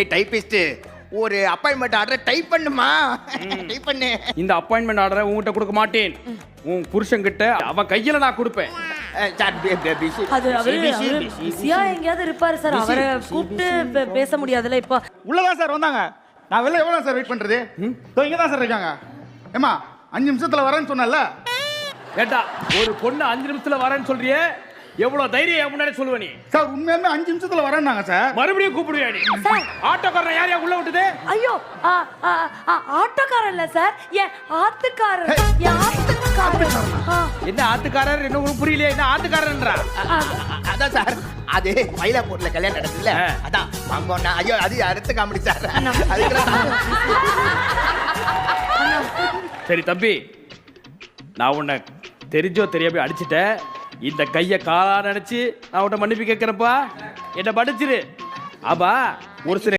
ஏய் டைப்பிஸ்ட் ஒரு appointment order type பண்ணுமா? டைப் பண்ணு. இந்த அப்பாயின்மெண்ட் ஆர்டரை உங்ககிட்ட கொடுக்க மாட்டேன். உன் புருஷன் கிட்ட அவன் கையில நான் கொடுப்பேன். அது அவரு பிஸியா எங்கேயாவது இருப்பாரு சார். அவரை கூப்பிட்டு பே- பேச முடியாதுல்ல இப்போ. உள்ளதான் சார் வந்தாங்க. நான் வெளில எவ்வளோ சார் வெயிட் பண்றது? இங்கே தான் சார் இருக்காங்க. ஏமா அஞ்சு நிமிஷத்துல வரேன்னு சொன்னல ஏட்டா ஒரு பொண்ணு அஞ்சு நிமிஷத்துல வரேன்னு சொல்றியே? எவ்வளவு தைரியம் முன்னாடி சொல்லுவ நீ? சார் உண்மையாலுமே அஞ்சு நிமிஷத்துல வரேன்னாங்க சார். மறுபடியும் கூப்பிடுவியா நீ? ஆட்டோக்காரன் யார் யார் உள்ள விட்டுது? ஐயோ ஆ, ஆ, ஆ, ஆட்டோக்காரர் இல்ல சார். என் ஆத்துக்காரர். என் ஆத்துக்காரர். என்ன ஆத்துக்காரர்? என்ன புரியலையே? என்ன ஆத்துக்காரன்றா அதான் சார் அது மயிலாப்பூர்ல கல்யாணம் நடக்குதுல்ல. அதான் வாங்கோண்ணா. ஐயோ அது அடுத்த காமெடி சார். சரி தம்பி. நான் உன்னை தெரிஞ்சோ தெரியாம அடிச்சிட்டேன். இந்த கையை காலா நினைச்சு நான் உன்னை மன்னிப்பு கேட்கிறேன்ப்பா என்ன மன்னிச்சிரு. ஆமா ஒரு சில